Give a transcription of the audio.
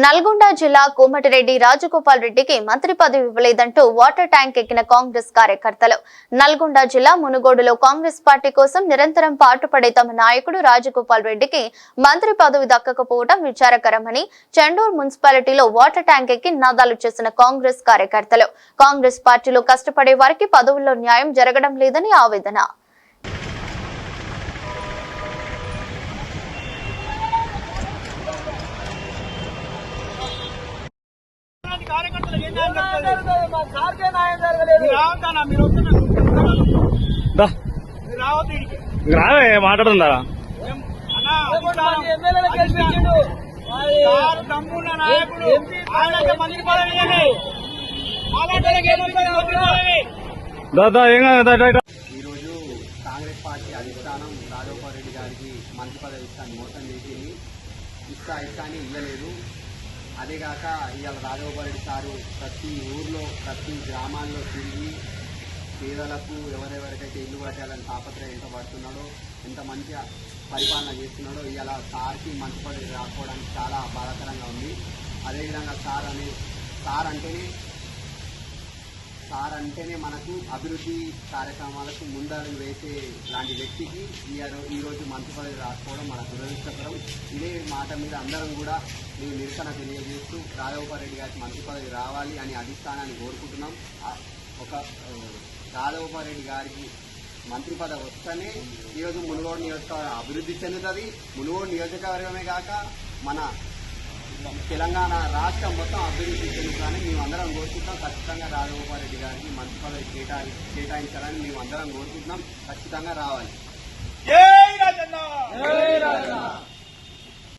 నల్గొండ జిల్లా కోమటిరెడ్డి రాజగోపాల్ రెడ్డికి మంత్రి పదవి ఇవ్వలేదంటూ వాటర్ ట్యాంక్ ఎక్కిన కాంగ్రెస్ కార్యకర్తలు. నల్గొండ జిల్లా మునుగోడులో కాంగ్రెస్ పార్టీ కోసం నిరంతరం పాటుపడే తమ నాయకుడు రాజగోపాల్ రెడ్డికి మంత్రి పదవి దక్కకపోవడం విచారకరమని చెండూరు మున్సిపాలిటీలో వాటర్ ట్యాంక్ ఎక్కి నినాదాలు చేసిన కాంగ్రెస్ కార్యకర్తలు. కాంగ్రెస్ పార్టీలో కష్టపడే వారికి పదవుల్లో న్యాయం జరగడం లేదని ఆవేదన. ఏం న్యాయం? మా సార్కే న్యాయం జరగలేదు మీరు రావద్దు. రావే మాట్లాడుతుందా ఏం? అన్నా, మంది అధిష్టానం- ఎమ్మెల్యేలకు గెలిపించిండు మరి సారు దమ్మున్న నాయకుడు ఎంపీ ఆయనకి మంత్రి పదవి ఇవ్వండి. మాలాంటోళ్ళకి ఏమొస్తుంది మంత్రి పదవి? దా, దా, ఏం కాదు. ఈరోజు కాంగ్రెస్ పార్టీ అధిష్టానం రాజగోపాల్ రెడ్డి గారికి మంత్రి పదవి ఇస్తాన్ని మోసం చేసింది ఇస్తా ఇస్తా అని ఇవ్వలేదు అదేగాక ఇవాళ రాజగోపాల్ రెడ్డి సారు ప్రతి ఊర్లో ప్రతి గ్రామాల్లో తిరిగి పేదలకు ఎవరెవరికైతే ఇల్లు కట్టాలని తాపత్రయం ఎంత పడుతున్నాడో ఎంత మంచిగా పరిపాలన చేస్తున్నాడో ఇవాళ సార్కి మంచి పడి రాకపోవడానికి చాలా బాధాకరంగా ఉంది. అదేవిధంగా సార్ అనే సార్ అంటేనే సార్ అంటేనే మనకు అభివృద్ధి కార్యక్రమాలకు ముందడుగు వేసే లాంటి వ్యక్తికి ఈ ఈరోజు రోజు మంత్రి పదవి రాకపోవడం మన దురదృష్టకరం. ఇదే మాట మీద అందరం కూడా మేము నిరసన తెలియజేస్తూ రాఘవపారెడ్డి గారికి మంత్రి పదవి రావాలి అని అధిష్టానాన్ని కోరుకుంటున్నాం. ఒక రాఘవపారెడ్డి గారికి మంత్రి పదవి వస్తేనే ఈరోజు మునుగోడు నియోజకవర్గం అభివృద్ధి చెందుతుంది. మునుగోడు నియోజకవర్గమే కాక మన తెలంగాణ రాష్ట్రం మొత్తం అభివృద్ధి చెందుతానని మేమందరం కోరుకుంటున్నాం ఖచ్చితంగా రాజగోపాల్రెడ్డి గారికి మంత్రి పదవి కేటా కేటాయించాలని మేమందరం కోరుకుంటున్నాం. ఖచ్చితంగా రావాలి.